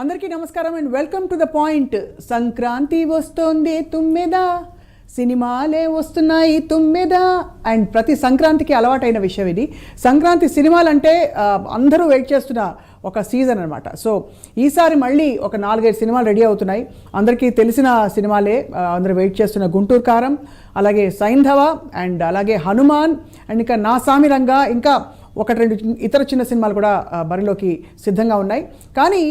అందరికీ నమస్కారం and welcome to the point. Sankranti వస్తోంది తుమ్మెదా. సినిమాలే వస్తున్నాయి తుమ్మెదా. అండ్ ప్రతి సంక్రాంతికి అలవాటైన విషయం ఇది. సంక్రాంతి సినిమాలు అంటే అందరూ వెయిట్ చేస్తున్న ఒక సీజన్ అనమాట సో ఈసారి మళ్ళీ ఒక నాలుగైదు సినిమాలు రెడీ అవుతున్నాయి. అందరికీ తెలిసిన సినిమాలే అందరూ వెయిట్ చేస్తున్న గుంటూరు కారం అలాగే సైంధవ అండ్ అలాగే హనుమాన్ అండ్ ఇంకా నా సామి రంగా ఇంకా ఒకటి రెండు ఇతర చిన్న సినిమాలు కూడా బరిలోకి సిద్ధంగా ఉన్నాయి. కానీ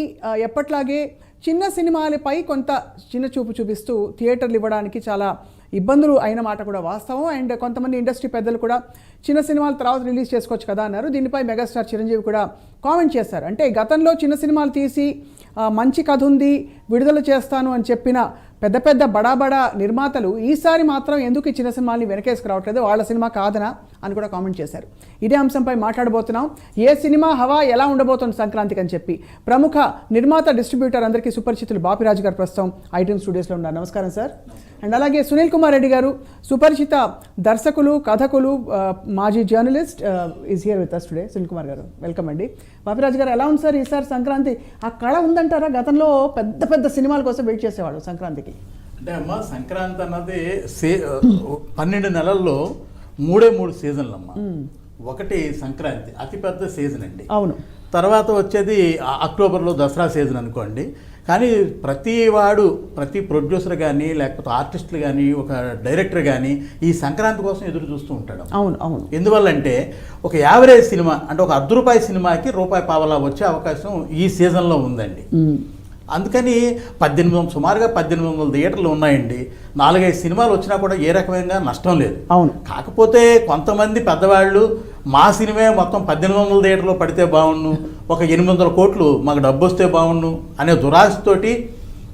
ఎప్పట్లాగే చిన్న సినిమాలపై కొంత చిన్న చూపు చూపిస్తూ థియేటర్లు ఇవ్వడానికి చాలా ఇబ్బందులు అయిన మాట కూడా వాస్తవం. అండ్ కొంతమంది ఇండస్ట్రీ పెద్దలు కూడా చిన్న సినిమాల తర్వాత రిలీజ్ చేసుకోవచ్చు కదా అన్నారు. దీనిపై మెగాస్టార్ చిరంజీవి కూడా కామెంట్ చేశారు. అంటే గతంలో చిన్న సినిమాలు తీసి మంచి కథ ఉంది విడుదల చేస్తాను అని చెప్పిన పెద్ద పెద్ద బడా బడా నిర్మాతలు ఈసారి మాత్రం ఎందుకు ఈ చిన్న సినిమాల్ని వెనకేసుకు రావట్లేదు? వాళ్ళ సినిమా కాదనా అని కూడా కామెంట్ చేశారు. ఇదే అంశంపై మాట్లాడబోతున్నాం. ఏ సినిమా హవా ఎలా ఉండబోతుంది సంక్రాంతికి అని చెప్పి. ప్రముఖ నిర్మాత డిస్ట్రిబ్యూటర్ అందరికీ సుపరిచితులు బాపిరాజు గారు ప్రస్తుతం ఐటీఎం స్టూడియోస్లో ఉన్నారు. నమస్కారం సార్. అండ్ అలాగే సునీల్ కుమార్ రెడ్డి గారు సుపరిచిత దర్శకులు కథకులు మాజీ journalist is here with us today Sunil Kumar గారు వెల్కమ్ అండి. బాపిరాజు గారు ఎలా ఉంది సార్ ఈసారి సంక్రాంతి? ఆ కళ ఉందంటారా? గతంలో పెద్ద పెద్ద సినిమాల కోసం వెయిట్ చేసేవాడు సంక్రాంతికి. అంటే అమ్మ సంక్రాంతి అన్నది సే పన్నెండు నెలల్లో మూడే మూడు సీజన్లు అమ్మ ఒకటి సంక్రాంతి అతిపెద్ద సీజన్ అండి. అవును. తర్వాత వచ్చేది అక్టోబర్లో దసరా సీజన్ అనుకోండి. కానీ ప్రతి వాడు ప్రతి ప్రొడ్యూసర్ కానీ లేకపోతే ఆర్టిస్టులు కానీ ఒక డైరెక్టర్ కానీ ఈ సంక్రాంతి కోసం ఎదురు చూస్తూ ఉంటాడు. అవును అవును. ఎందువల్లంటే ఒక యావరేజ్ సినిమా అంటే ఒక అర్ధ రూపాయి సినిమాకి రూపాయి పావలా వచ్చే అవకాశం ఈ సీజన్లో ఉందండి. అందుకని పద్దెనిమిది వందల సుమారుగా పద్దెనిమిది వందల థియేటర్లు ఉన్నాయండి. నాలుగైదు సినిమాలు వచ్చినా కూడా ఏ రకమైన నష్టం లేదు. అవును. కాకపోతే కొంతమంది పెద్దవాళ్ళు మా సినిమా మొత్తం పద్దెనిమిది వందల థియేటర్లో పడితే బాగుండు ఒక ఎనిమిది వందల కోట్లు మాకు డబ్బు వస్తే బాగుండు అనే దురాశతోటి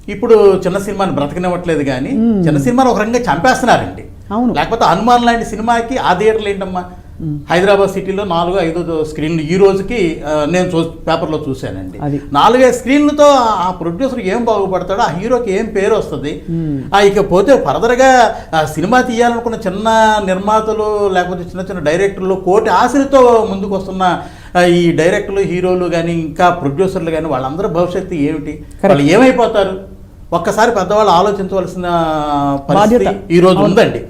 ఇప్పుడు చిన్న సినిమాని బ్రతకనివ్వట్లేదు కానీ చిన్న సినిమాని ఒక రకంగా చంపేస్తున్నారండి. అవును. లేకపోతే హనుమాన్ లాంటి సినిమాకి ఆ థియేటర్లు ఏంటమ్మా? హైదరాబాద్ సిటీలో నాలుగు ఐదు స్క్రీన్లు ఈ రోజుకి నేను చూ పేపర్లో చూశానండి. నాలుగైదు స్క్రీన్లతో ఆ ప్రొడ్యూసర్ ఏం బాగుపడతాడో ఆ హీరోకి ఏం పేరు వస్తుంది? ఆ, ఇకపోతే ఫర్దర్గా సినిమా తీయాలనుకున్న చిన్న నిర్మాతలు లేకపోతే చిన్న చిన్న డైరెక్టర్లు కోటి ఆశలతో ముందుకు వస్తున్న ఈ డైరెక్టర్లు హీరోలు కానీ ఇంకా ప్రొడ్యూసర్లు కానీ వాళ్ళందరి భవిష్యత్తు ఏమిటి? వాళ్ళు ఏమైపోతారు? ఒక్కసారి పెద్దవాళ్ళు ఆలోచించవలసిన పరిస్థితి బాధ్యత. ఈ రోజు ఉందండి.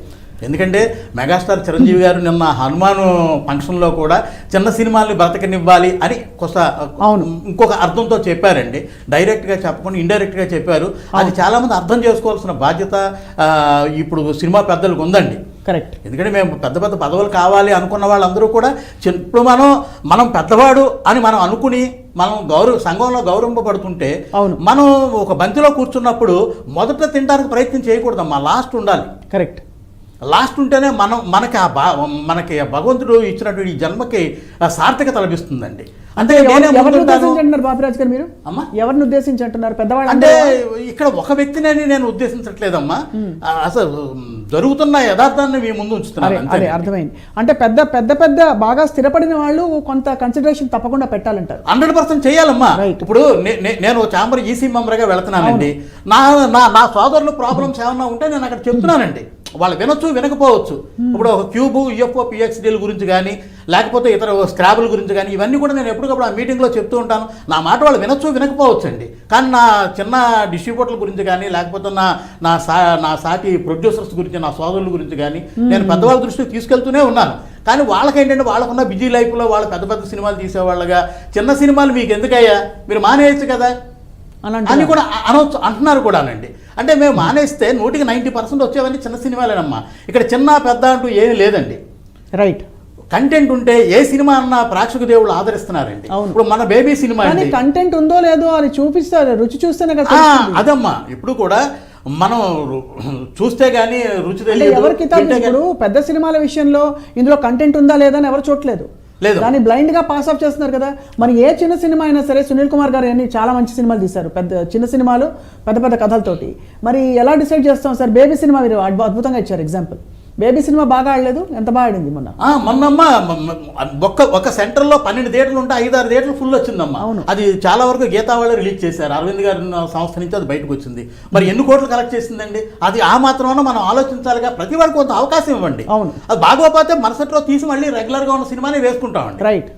ఎందుకంటే మెగాస్టార్ చిరంజీవి గారు నిన్న హనుమాన్ ఫంక్షన్లో కూడా చిన్న సినిమాల్ని బ్రతకనివ్వాలి అని కొత్త అవును. ఇంకొక అర్థంతో చెప్పారండి. డైరెక్ట్గా చెప్పకుండా ఇండైరెక్ట్గా చెప్పారు. అది చాలామంది అర్థం చేసుకోవాల్సిన బాధ్యత ఇప్పుడు సినిమా పెద్దలకు ఉందండి. కరెక్ట్. ఎందుకంటే మేము పెద్ద పెద్ద పదవులు కావాలి అనుకున్న వాళ్ళందరూ కూడా ఇప్పుడు మనం మనం పెద్దవాడు అని మనం అనుకుని మనం గౌరవ సంఘంలో గౌరవింపబడుతుంటే అవును. మనం ఒక బంతిలో కూర్చున్నప్పుడు మొదట తినడానికి ప్రయత్నం చేయకూడదమ్మా. లాస్ట్ ఉండాలి. కరెక్ట్. లాస్ట్ ఉంటేనే మనం మనకి ఆ బా మనకి భగవంతుడు ఇచ్చినటువంటి జన్మకి సార్థకత లభిస్తుందండి. అంటే అంటున్నారు బాపిరాజ్ గారు మీరు? అమ్మా. ఎవరిని ఉద్దేశించి అంటున్నారు? పెద్దవాళ్ళు అంటే ఇక్కడ ఒక వ్యక్తిని నేను ఉద్దేశించట్లేదమ్మా. అసలు జరుగుతున్న యథార్థాన్ని మీ ముందు ఉంచుతున్నాను అదే అదే అంతే అర్థమైంది. అంటే పెద్ద పెద్ద పెద్ద బాగా స్థిరపడిన వాళ్ళు కొంత కన్సిడరేషన్ తప్పకుండా పెట్టాలంటారు. హండ్రెడ్ పర్సెంట్ చేయాలమ్మా. ఇప్పుడు నేను చాంబర్ ఈసీ మెంబర్గా వెళుతున్నానండి. నా నా నా సోదరులు ప్రాబ్లమ్స్ ఏమన్నా ఉంటే నేను అక్కడ చెప్తున్నానండి. వాళ్ళు వినొచ్చు వినకపోవచ్చు. ఇప్పుడు ఒక క్యూబు యుఎఫ్ఓ పిఎక్స్డీల గురించి కానీ లేకపోతే ఇతర స్క్రాబుల్ గురించి కానీ ఇవన్నీ కూడా నేను ఎప్పటికప్పుడు ఆ మీటింగ్లో చెప్తూ ఉంటాను. నా మాట వాళ్ళు వినొచ్చు వినకపోవచ్చు అండి కానీ నా చిన్న డిస్ట్రిబ్యూటర్ల గురించి కానీ లేకపోతే నా నా సా నా సాటి ప్రొడ్యూసర్స్ గురించి నా సోదరుల గురించి కానీ నేను పెద్దవాళ్ళ దృష్టికి తీసుకెళ్తూనే ఉన్నాను. కానీ వాళ్ళకేంటంటే వాళ్ళకున్న బిజీ లైఫ్లో వాళ్ళ పెద్ద పెద్ద సినిమాలు తీసేవాళ్ళగా. చిన్న సినిమాలు మీకు ఎందుకయ్యా? మీరు మానేయచ్చు కదా? అని. కూడా అనవచ్చు అంటున్నారు కూడానండి. అంటే మేము మానేస్తే నూటికి నైంటీ పర్సెంట్ వచ్చేవన్నీ చిన్న సినిమాలేనమ్మా. ఇక్కడ చిన్న పెద్ద అంటూ ఏమీ లేదండి. రైట్. కంటెంట్ ఉంటే ఏ సినిమా అన్న ప్రేక్షక దేవుళ్ళు ఆదరిస్తున్నారండి. ఇప్పుడు మన బేబీ సినిమా కంటెంట్ ఉందో లేదో అని చూపిస్తారు రుచి చూస్తేనే కదా. అదమ్మా. ఇప్పుడు కూడా మనం చూస్తే గానీ రుచి అంటే తెలియదు ఎవరు కితాబ్ వింటే గానీ- ఇప్పుడు పెద్ద సినిమాల విషయంలో ఇందులో కంటెంట్ ఉందా లేదా అని ఎవరు చూడలేదు లేదు. దాన్ని బ్లైండ్గా పాస్ ఆఫ్ చేస్తున్నారు కదా. మరి ఏ చిన్న సినిమా అయినా సరే సునీల్ కుమార్ గారు అన్ని చాలా మంచి సినిమాలు తీశారు. పెద్ద చిన్న సినిమాలు పెద్ద పెద్ద కథలతోటి. మరి ఎలా డిసైడ్ చేస్తాం సార్? బేబీ సినిమా మీరు అద్భు- అద్భుతంగా ఇచ్చారు ఎగ్జాంపుల్ బేబీ సినిమా బాగా ఆడలేదు ఎంత బాగా ఆడింది మొన్న? మొన్నమ్మ ఒక్క ఒక సెంటర్లో పన్నెండు థియేటర్లు ఉంటే ఐదు ఆరు థియేటర్లు ఫుల్ వచ్చిందమ్మా. అవును. అది చాలా వరకు గీతా వాళ్ళు రిలీజ్ చేశారు. అరవింద్ గారి సంస్థ నుంచి అది బయటకు వచ్చింది. మరి ఎన్ని కోట్లు కలెక్ట్ చేసిందండి? అది ఆ మాత్రమే మనం ఆలోచించాలిగా. ప్రతి వాడికి కొంత అవకాశం ఇవ్వండి. అవును. అది బాగోపోతే మరుసటిలో తీసి మళ్ళీ రెగ్యులర్గా ఉన్న సినిమానే వేసుకుంటామండి. రైట్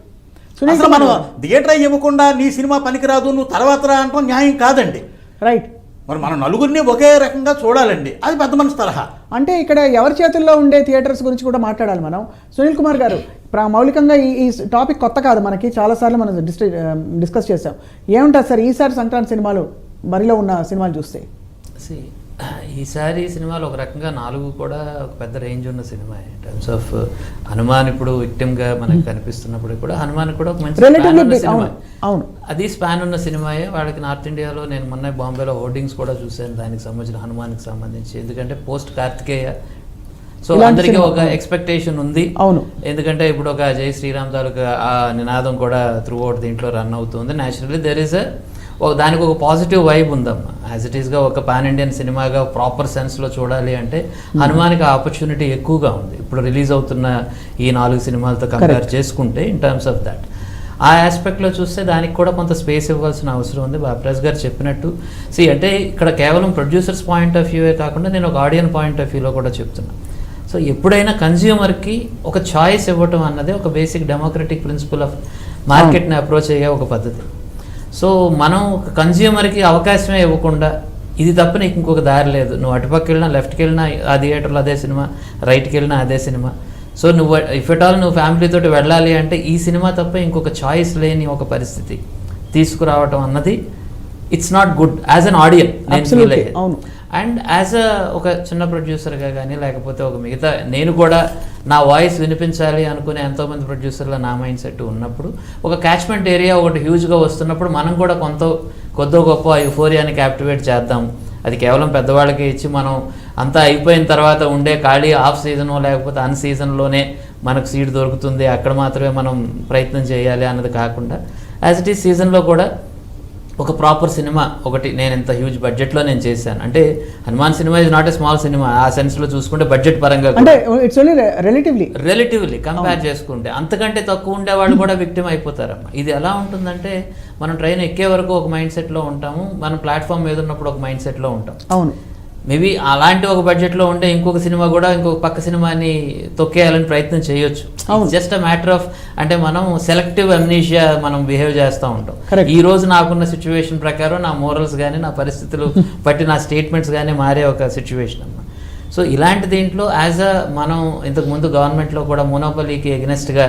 అసలు మనం థియేటర్ ఇవ్వకుండా నీ సినిమా పనికిరాదు నువ్వు తర్వాత రా అంటాం న్యాయం కాదండి. రైట్ మరి మనం నలుగురిని ఒకే రకంగా చూడాలండి. అది పెద్ద మనసు తరహా. అంటే ఇక్కడ ఎవరి చేతుల్లో ఉండే థియేటర్స్ గురించి కూడా మాట్లాడాలి మనం. సునీల్ కుమార్ గారు ప్రా- మౌలికంగా ఈ ఈ టాపిక్ కొత్త కాదు మనకి. చాలాసార్లు మనం డిస్ట- డిస్కస్ చేసాం ఏముంటుంది సార్ ఈసారి సంక్రాంతి సినిమాలు బరిలో ఉన్న సినిమాలు చూస్తే? ఈసారి సినిమాలు ఒక రకంగా నాలుగు కూడా ఒక పెద్ద రేంజ్ ఉన్న cinema in terms of Hanuman ఇప్పుడు victim గా మనకి కనిపిస్తున్నప్పుడు కూడా హనుమాన్ కూడా ఒక మంచి ఉన్న సినిమా. అవును. అది స్పాన్ ఉన్న సినిమాయే. వాళ్ళకి నార్త్ ఇండియాలో నేను మొన్న బాంబేలో హోర్డింగ్స్ కూడా చూశాను. దానికి సంబంధించిన హనుమాన్కి సంబంధించి. ఎందుకంటే పోస్ట్ కార్తికేయ. సో అందరికీ ఒక. ఎక్స్పెక్టేషన్ ఉంది. అవును. ఎందుకంటే ఇప్పుడు ఒక జై శ్రీరామ్ తాలూకా ఆ నినాదం కూడా త్రూ అవుట్ దీంట్లో రన్ అవుతుంది. న్యాచురల్లీ దెర్ ఇస్ ఒక దానికి ఒక పాజిటివ్ వైబ్ ఉందమ్మా. యాజ్ ఇట్ ఈస్గా ఒక పాన్ ఇండియన్ సినిమాగా ప్రాపర్ సెన్స్లో చూడాలి అంటే హనుమాన్కి ఆపర్చునిటీ ఎక్కువగా ఉంది. ఇప్పుడు రిలీజ్ అవుతున్న ఈ నాలుగు సినిమాలతో కంపేర్. చేసుకుంటే ఇన్ టర్మ్స్ ఆఫ్ దట్ ఆ ఆస్పెక్ట్లో చూస్తే దానికి కూడా కొంత స్పేస్ ఇవ్వాల్సిన అవసరం ఉంది. బాప్రాజ్ గారు చెప్పినట్టు. సి అంటే ఇక్కడ కేవలం ప్రొడ్యూసర్స్ పాయింట్ ఆఫ్ వ్యూవే కాకుండా నేను ఒక ఆడియన్ పాయింట్ ఆఫ్ వ్యూలో కూడా చెప్తున్నా. సో ఎప్పుడైనా కన్జ్యూమర్కి ఒక చాయిస్ ఇవ్వటం అన్నది ఒక బేసిక్ డెమోక్రటిక్ ప్రిన్సిపల్ ఆఫ్ మార్కెట్ని అప్రోచ్ అయ్యే ఒక పద్ధతి. సో మనం కన్జ్యూమర్కి అవకాశమే ఇవ్వకుండా ఇది తప్ప నీకు ఇంకొక దారి లేదు. నువ్వు అటుపక్క వెళ్ళినా లెఫ్ట్కి వెళ్ళినా ఆ థియేటర్లో అదే సినిమా రైట్కి వెళ్ళినా అదే సినిమా. సో నువ్వు ఇఫ్ ఎట్ ఆల్ నువ్వు ఫ్యామిలీతో వెళ్ళాలి అంటే ఈ సినిమా తప్ప ఇంకొక చాయిస్ లేని ఒక పరిస్థితి తీసుకురావటం అన్నది it's not good as an audience. And as a ఒక చిన్న ప్రొడ్యూసర్గా కానీ లేకపోతే ఒక మిగతా నేను కూడా నా వాయిస్ వినిపించాలి అనుకునే ఎంతోమంది ప్రొడ్యూసర్ల నా మైండ్ సెట్ ఉన్నప్పుడు ఒక క్యాచ్మెంట్ ఏరియా ఒకటి హ్యూజ్గా వస్తున్నప్పుడు మనం కూడా కొంత కొద్దో గొప్ప యుఫోరియాని క్యాప్టివేట్ చేద్దాం. అది కేవలం పెద్దవాళ్ళకి ఇచ్చి మనం అంతా అయిపోయిన తర్వాత ఉండే ఖాళీ ఆఫ్ సీజనో లేకపోతే అన్ సీజన్లోనే మనకు సీట్ దొరుకుతుంది. అక్కడ మాత్రమే మనం ప్రయత్నం చేయాలి అన్నది కాకుండా యాజ్ ఇట్ ఈస్ సీజన్లో కూడా ఒక ప్రాపర్ సినిమా ఒకటి నేను ఇంత హ్యూజ్ బడ్జెట్లో నేను చేశాను. అంటే Hanuman cinema is not a small cinema ఆ సెన్స్లో చూసుకుంటే బడ్జెట్ పరంగా అంటే it's only relatively relatively compare చేసుకుంటే. అంతకంటే తక్కువ ఉండే వాళ్ళు కూడా విక్టిమ్ అయిపోతారమ్మా. ఇది ఎలా ఉంటుందంటే మనం ట్రైన్ ఎక్కే వరకు ఒక మైండ్ సెట్లో ఉంటాము. మనం ప్లాట్ఫామ్ మీద ఉన్నప్పుడు ఒక మైండ్ సెట్లో ఉంటాం. అవును. మేబీ అలాంటి ఒక బడ్జెట్లో ఉండే ఇంకొక సినిమా కూడా ఇంకొక పక్క సినిమాని తొక్కేయాలని ప్రయత్నం చేయొచ్చు. జస్ట్ అ మ్యాటర్ ఆఫ్ అంటే మనం సెలెక్టివ్ అమ్నీషియా మనం బిహేవ్ చేస్తూ ఉంటాం. ఈ రోజు నాకున్న సిచ్యువేషన్ ప్రకారం నా మోరల్స్ కానీ నా పరిస్థితులు బట్టి నా స్టేట్మెంట్స్ కానీ మారే ఒక సిచ్యువేషన్ అన్నమాట సో ఇలాంటి దీంట్లో యాజ్ అ మనం ఇంతకు ముందు గవర్నమెంట్లో కూడా మోనోపలీకి ఎగ్నెస్ట్గా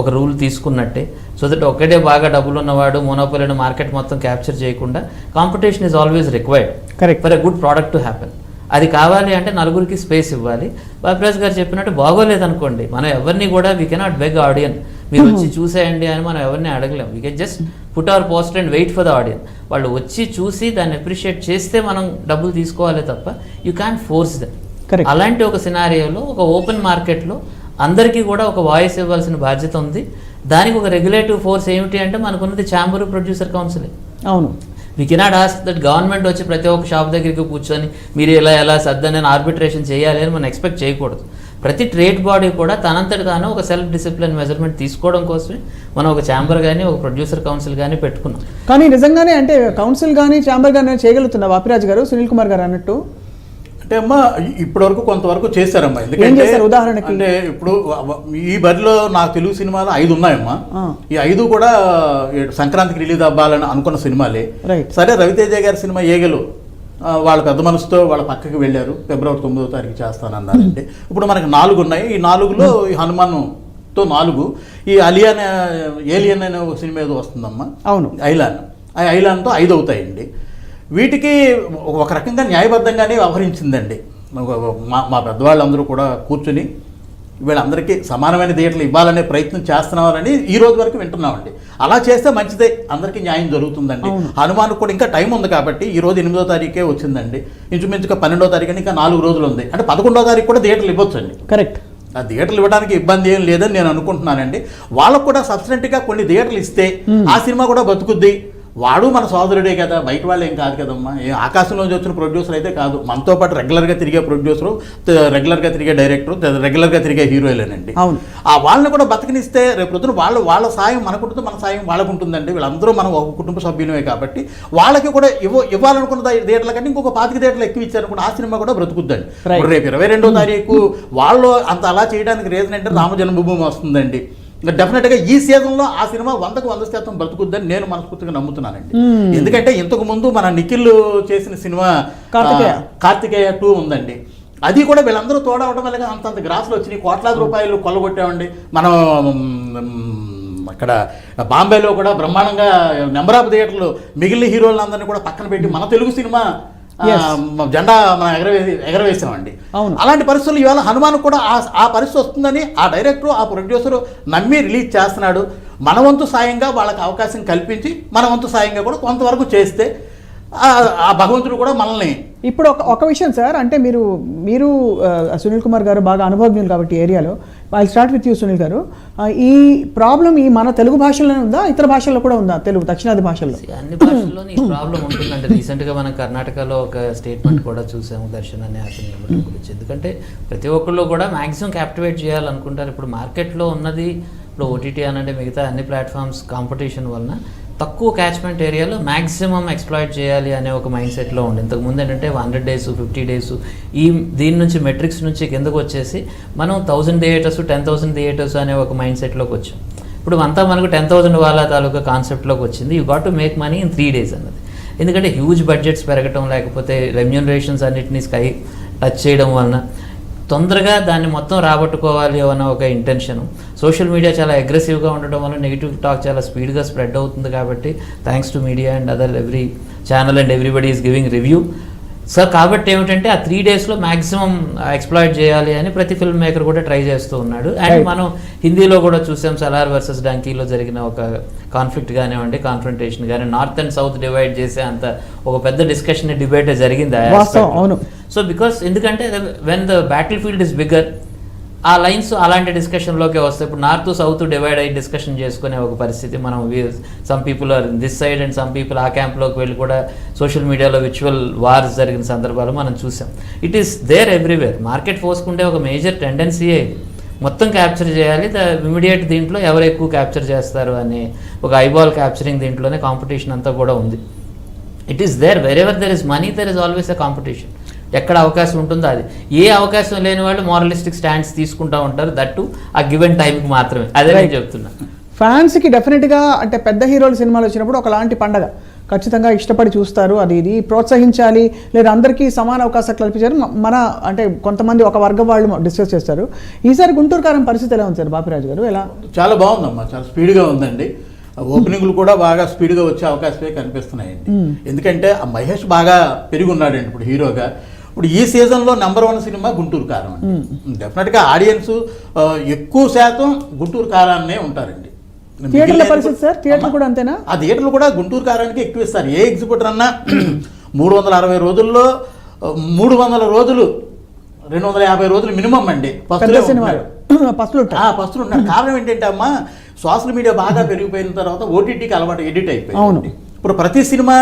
ఒక రూల్ తీసుకున్నట్టే. సో దట్ ఒక్కడే బాగా డబ్బులు ఉన్నవాడు మోనోపలీని మార్కెట్ మొత్తం క్యాప్చర్ చేయకుండా competition is always required Correct. For a good product to happen అది కావాలి అంటే నలుగురికి స్పేస్ ఇవ్వాలి. బాబిరాజ్ గారు చెప్పినట్టు బాగోలేదు అనుకోండి మనం ఎవరిని కూడా వీ కెనాట్ బెగ్ ఆడియన్ మీరు వచ్చి చూసేయండి అని మనం ఎవరిని అడగలేం. We can just put our post and wait for the audience వాళ్ళు వచ్చి చూసి దాన్ని అప్రిషియేట్ చేస్తే మనం డబ్బులు తీసుకోవాలి తప్ప యూ క్యాన్ ఫోర్స్ Correct. అలాంటి ఒక సినారియోలో ఒక ఓపెన్ మార్కెట్లో అందరికీ కూడా ఒక వాయిస్ ఇవ్వాల్సిన బాధ్యత ఉంది. దానికి ఒక రెగ్యులేటివ్ ఫోర్స్ ఏమిటి అంటే మనకున్నది ఛాంబర్ ప్రొడ్యూసర్ కౌన్సిల్ అవును. We cannot ask that government వచ్చి ప్రతి ఒక్క షాప్ దగ్గరికి కూర్చొని మీరు ఇలా ఎలా సర్దని ఆర్బిట్రేషన్ చేయాలి అని మనం ఎక్స్పెక్ట్ చేయకూడదు. ప్రతి ట్రేడ్ బాడీ కూడా తనంతటి తాను ఒక సెల్ఫ్ డిసిప్లిన్ మెజర్మెంట్ తీసుకోవడం కోసమే మనం ఒక ఛాంబర్ కానీ ఒక ప్రొడ్యూసర్ కౌన్సిల్ కానీ పెట్టుకున్నాం. కానీ నిజంగానే అంటే కౌన్సిల్ కానీ ఛాంబర్ కానీ చేయగలుగుతున్నా వాపిరాజ్ గారు? సునీల్ కుమార్ గారు అన్నట్టు. అంటే అమ్మా ఇప్పటి వరకు కొంతవరకు చేశారమ్మా. చేశారు ఉదాహరణకి? అంటే ఇప్పుడు ఈ బరిలో నాకు తెలుగు సినిమాలు ఐదు ఉన్నాయమ్మా. ఈ ఐదు కూడా సంక్రాంతికి రిలీజ్ అవ్వాలని అనుకున్న సినిమాలే. సరే రవితేజ గారి సినిమా ఏగలు. వాళ్ళ పెద్ద మనసుతో వాళ్ళ పక్కకి వెళ్ళారు. ఫిబ్రవరి తొమ్మిదో తారీఖు చేస్తానన్నారండి ఇప్పుడు మనకి నాలుగు ఉన్నాయి. ఈ నాలుగులో ఈ హనుమాన్తో నాలుగు. ఈ అలియాన్ ఏలియన్ అనే ఒక సినిమా ఏదో వస్తుందమ్మా. అవును. ఐలాన్. ఆ ఐలాన్తో ఐదు అవుతాయండి. వీటికి ఒక రకంగా న్యాయబద్ధంగానే వ్యవహరించిందండి. మా మా పెద్దవాళ్ళందరూ కూడా కూర్చుని వీళ్ళందరికీ సమానమైన థియేటర్లు ఇవ్వాలనే ప్రయత్నం చేస్తున్నామని ఈ రోజు వరకు వింటున్నామండి. అలా చేస్తే మంచిదే అందరికీ న్యాయం జరుగుతుందండి. హనుమాన్ కూడా ఇంకా టైం ఉంది కాబట్టి ఈ రోజు ఎనిమిదో తారీఖే వచ్చిందండి. ఇంచుమించుగా పన్నెండో తారీఖు ఇంకా నాలుగు రోజులు ఉంది. అంటే పదకొండో తారీఖు కూడా థియేటర్లు ఇవ్వచ్చండి. కరెక్ట్. ఆ థియేటర్లు ఇవ్వడానికి ఇబ్బంది ఏం లేదని నేను అనుకుంటున్నానండి. వాళ్ళకు కూడా సబ్సిడెంట్గా కొన్ని థియేటర్లు ఇస్తే ఆ సినిమా కూడా బతుకుద్ది. వాడు మన సోదరుడే కదా బయట వాళ్ళు ఏం కాదు కదమ్మా. ఏ ఆకాశంలోంచి వచ్చిన ప్రొడ్యూసర్ అయితే కాదు. మనతో పాటు రెగ్యులర్గా తిరిగే ప్రొడ్యూసరు రెగ్యులర్గా తిరిగే డైరెక్టర్ రెగ్యులర్గా తిరిగే హీరోయిలేనండి అవును. ఆ వాళ్ళని కూడా బతికినిస్తే రేపు పొద్దున వాళ్ళ వాళ్ళ సాయం మనకుంటుంది మన సాయం వాళ్ళకు ఉంటుందండి. వీళ్ళందరూ మనం ఒక కుటుంబ సభ్యులమే కాబట్టి వాళ్ళకి కూడా ఇవ్వ ఇవ్వాలనుకున్న థియేటర్ల కంటే ఇంకొక పాతిక థియేటర్లు ఎక్కువ ఇచ్చారనుకోండి ఆ సినిమా కూడా బ్రతుకుద్దండి. రేపు ఇరవై రెండో తారీఖు వాళ్ళు అంత అలా చేయడానికి రీజన్ అంటే రామ జన్మభూమి వస్తుందండి. డెఫినెట్గా ఈ సీజన్లో ఆ సినిమా వందకు వంద శాతం బ్రతుకుద్దని నేను మనస్ఫూర్తిగా నమ్ముతున్నానండి. ఎందుకంటే ఇంతకు ముందు మన నిఖిల్ చేసిన సినిమా కార్తికేయ. కార్తికేయ టూ ఉందండి. అది కూడా వీళ్ళందరూ తోడవడం వల్ల అంతంత గ్రాసులు వచ్చినాయి. కోట్లాది రూపాయలు కొల్లగొట్టామండి. మనం అక్కడ బాంబేలో కూడా బ్రహ్మాండంగా నెంబర్ ఆఫ్ థియేటర్లు మిగిలిన హీరోలందరినీ కూడా పక్కన పెట్టి మన తెలుగు సినిమా జెండా మనం ఎగరవేసి ఎగరవేసామండి అవును. అలాంటి పరిస్థితులు ఇవాళ హనుమాన్ కూడా ఆ ఆ పరిస్థితి వస్తుందని ఆ డైరెక్టర్ ఆ ప్రొడ్యూసర్ నమ్మి రిలీజ్ చేస్తున్నాడు. మన వంతు సాయంగా వాళ్ళకి అవకాశం కల్పించి మన వంతు సాయంగా కూడా కొంతవరకు చేస్తే ఆ- భగవంతుడు కూడా మనల్ని. ఇప్పుడు ఒక ఒక విషయం సార్ అంటే మీరు మీరు సునీల్ కుమార్ గారు బాగా అనుభవజ్ఞులు కాబట్టి ఏరియాలో. I start with you Sunil గారు. ఈ ప్రాబ్లం ఈ మన తెలుగు భాషలోనే ఉందా? ఇతర భాషల్లో కూడా ఉందా? తెలుగు దక్షిణాది భాషల్లో. అన్ని భాషల్లోని ఈ ప్రాబ్లం ఉంటుందంటే రీసెంట్గా మనం కర్ణాటకలో ఒక స్టేట్మెంట్ కూడా చూసాము దర్శన్ అనే అతని గురించి. ఎందుకంటే ప్రతి ఒక్కళ్ళు కూడా మ్యాక్సిమం క్యాప్టివేట్ చేయాలనుకుంటారు. ఇప్పుడు మార్కెట్లో ఉన్నది ఇప్పుడు ఓటీటీ అనంటే మిగతా అన్ని ప్లాట్ఫామ్స్ కాంపిటీషన్ వలన తక్కువ క్యాచ్మెంట్ ఏరియాలో మ్యాక్సిమం ఎక్స్ప్లాయిట్ చేయాలి అనే ఒక మైండ్ సెట్లో ఉండి. ఇంతకుముందు ఏంటంటే హండ్రెడ్ డేస్ ఫిఫ్టీ డేస్ ఈ దీని నుంచి మెట్రిక్స్ నుంచి కిందకు వచ్చేసి మనం thousand theatres ten thousand theatres అనే ఒక మైండ్ సెట్లోకి వచ్చాం. ఇప్పుడు అంతా మనకు టెన్ థౌసండ్ వాళ్ళ తాలూకా కాన్సెప్ట్లోకి వచ్చింది. You got to make money in three days అన్నది. ఎందుకంటే హ్యూజ్ బడ్జెట్స్ పెరగటం లేకపోతే రెమ్యూనరేషన్స్ అన్నిటినీ స్కై టచ్ చేయడం వలన తొందరగా దాన్ని మొత్తం రాబట్టుకోవాలి అన్న ఒక ఇంటెన్షన్ సోషల్ మీడియా చాలా అగ్రెసివ్గా ఉండడం వల్ల నెగిటివ్ టాక్ చాలా స్పీడ్గా స్ప్రెడ్ అవుతుంది కాబట్టి thanks to media and other every channel and everybody is giving review so కాబట్టి ఏమిటంటే ఆ త్రీ డేస్లో మ్యాక్సిమం ఎక్స్ప్లాయిట్ చేయాలి అని ప్రతి ఫిల్మ్ మేకర్ కూడా ట్రై చేస్తూ ఉన్నాడు అండ్. మనం హిందీలో కూడా చూసాం సలార్ వర్సెస్ డంకీలో జరిగిన ఒక కాన్ఫ్లిక్ట్ కానివ్వండి కాన్ఫ్రంటేషన్ కానీ నార్త్ అండ్ సౌత్ డివైడ్ చేసే అంత ఒక పెద్ద డిస్కషన్ డిబేట్ జరిగింది. సో బికాస్ ఎందుకంటే when the battlefield is bigger ఆ లైన్స్ అలాంటి డిస్కషన్లోకి వస్తాయి. ఇప్పుడు నార్త్ సౌత్ డివైడ్ అయ్యి డిస్కషన్ చేసుకునే ఒక పరిస్థితి మనం some people are this side and some people ఆ క్యాంప్లోకి వెళ్ళి కూడా సోషల్ మీడియాలో విచువల్ వార్స్ జరిగిన సందర్భాలు మనం చూసాం. It is there everywhere market ఫోర్స్కుంటే ఒక మేజర్ టెండెన్సీయే ఇది. మొత్తం క్యాప్చర్ చేయాలి. ద ఇమీడియట్ దీంట్లో ఎవరు ఎక్కువ క్యాప్చర్ చేస్తారు అని ఒక ఐబాల్ క్యాప్చరింగ్ దీంట్లోనే కాంపిటీషన్ అంతా కూడా ఉంది. It is there wherever there is money there is always a competition ఎక్కడ అవకాశం ఉంటుందో అది. ఏ అవకాశం లేని వాళ్ళు మారలిస్టిక్ స్టాండ్స్ తీసుకుంటా ఉంటారు. దట్టు ఆ గివెన్ టైంకి మాత్రమే. అదే నేను. చెప్తున్నా. ఫ్యాన్స్కి డెఫినెట్గా అంటే పెద్ద హీరోల సినిమాలు వచ్చినప్పుడు ఒకలాంటి పండగ. ఖచ్చితంగా ఇష్టపడి చూస్తారు అది ఇది. ప్రోత్సహించాలి లేదా అందరికీ సమాన అవకాశాలు కల్పించారు. మన అంటే కొంతమంది ఒక వర్గం వాళ్ళు డిస్కస్ చేస్తారు. ఈసారి గుంటూరు కారం పరిస్థితి ఎలా ఉంది సార్? బాపిరాజు గారు ఎలా? చాలా బాగుందమ్మా. చాలా స్పీడ్గా ఉందండి. ఓపెనింగ్లు కూడా బాగా స్పీడ్గా వచ్చే అవకాశమే కనిపిస్తున్నాయండి. ఎందుకంటే ఆ మహేష్ బాగా పెరిగి ఉన్నాడండి ఇప్పుడు హీరోగా. ఇప్పుడు ఈ సీజన్లో నెంబర్ వన్ సినిమా గుంటూరు కారం అండి. డెఫినెట్గా ఆడియన్స్ ఎక్కువ శాతం గుంటూరు కారాన్నే ఉంటారండి. థియేటర్ల మిగిలిన పరిస్థితి సార్? థియేటర్ కూడా అంతేనా? ఆ థియేటర్లు కూడా గుంటూరు కారానికి ఎక్కువ ఇస్తారు. ఏ ఎగ్జిబిటర్ అన్నా మూడు వందల అరవై రోజుల్లో మూడు వందల రోజులు రెండు వందల యాభై రోజులు మినిమం అండి. పస్తులు ఉన్నారు. కారణం ఏంటంటే అమ్మా సోషల్ మీడియా బాగా పెరిగిపోయిన తర్వాత ఓటీటీకి అలవాటు ఎడిట్ అయిపోయింది. ఇప్పుడు ప్రతి సినిమా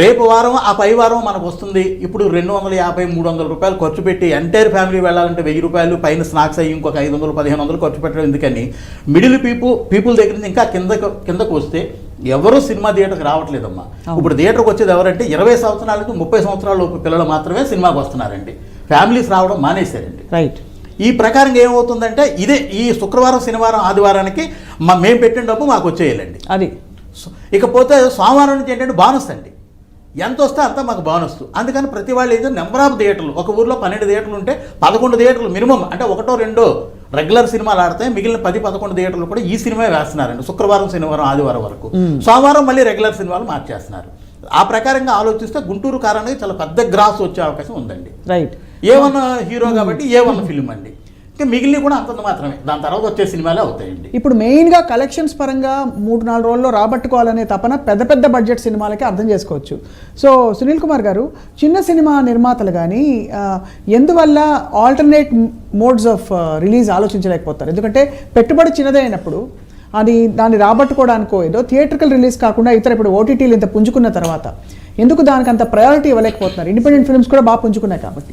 రేపు వారం ఆ పై వారం మనకు వస్తుంది. ఇప్పుడు రెండు వందల యాభై మూడు వందల రూపాయలు ఖర్చు పెట్టి ఎంటైర్ ఫ్యామిలీ వెళ్ళాలంటే వెయ్యి రూపాయలు పైన స్నాక్స్ అయ్యి ఇంకొక ఐదు వందలు పదిహేను వందలు ఖర్చు పెట్టడం ఎందుకని? మిడిల్ పీపుల్ పీపుల్ దగ్గర నుంచి ఇంకా కిందకు కిందకు వస్తే ఎవరు సినిమా థియేటర్కి రావట్లేదమ్మా. ఇప్పుడు థియేటర్కి వచ్చేది ఎవరంటే ఇరవై సంవత్సరాలకు ముప్పై సంవత్సరాల లోపు పిల్లలు మాత్రమే సినిమాకి వస్తున్నారండి. ఫ్యామిలీస్ రావడం మానేశారండి. రైట్. ఈ ప్రకారంగా ఏమవుతుందంటే ఇదే ఈ శుక్రవారం శనివారం ఆదివారానికి మా మేము పెట్టిన డబ్బు మాకు వచ్చేయాలండి. అది. ఇకపోతే సోమవారం నుంచి ఏంటంటే బోనస్ అండి. ఎంత వస్తే అంత మాకు బోనస్ అందుకని ప్రతి వాళ్ళు ఏదో నెంబర్ ఆఫ్ థియేటర్లు ఒక ఊర్లో పన్నెండు థియేటర్లు ఉంటే పదకొండు థియేటర్లు మినిమం అంటే ఒకటో రెండో రెగ్యులర్ సినిమాలు ఆడితే మిగిలిన పది పదకొండు థియేటర్లు కూడా ఈ సినిమా వేస్తున్నారండి. శుక్రవారం శనివారం ఆదివారం వరకు. సోమవారం మళ్ళీ రెగ్యులర్ సినిమాలు మార్చేస్తున్నారు. ఆ ప్రకారంగా ఆలోచిస్తే గుంటూరు కారానికి చాలా పెద్ద గ్రాస్ వచ్చే అవకాశం ఉందండి. రైట్ ఏ వన్ హీరో కాబట్టి ఏ వన్ ఫిల్మ్ అండి. ఇంకా మిగిలిన కూడా అంతంత మాత్రమే. దాని తర్వాత వచ్చే సినిమాలే అవుతాయండి. ఇప్పుడు మెయిన్గా కలెక్షన్స్ పరంగా మూడు నాలుగు రోజుల్లో రాబట్టుకోవాలనే తపన పెద్ద పెద్ద బడ్జెట్ సినిమాలకి అర్థం చేసుకోవచ్చు. సో సునీల్ కుమార్ గారు చిన్న సినిమా నిర్మాతలు కానీ ఎందువల్ల ఆల్టర్నేట్ మోడ్స్ ఆఫ్ రిలీజ్ ఆలోచించలేకపోతారు? ఎందుకంటే పెట్టుబడి చిన్నదే అయినప్పుడు అది దాన్ని రాబట్టుకోవడానికో ఏదో థియేట్రికల్ రిలీజ్ కాకుండా ఇతర ఇప్పుడు ఓటీటీలు ఇంత పుంజుకున్న తర్వాత ఎందుకు దానికి అంత ప్రయారిటీ ఇవ్వలేకపోతున్నారు? ఇండిపెండెంట్ ఫిల్మ్స్ కూడా బాగా పుంజుకున్నాయి కాబట్టి.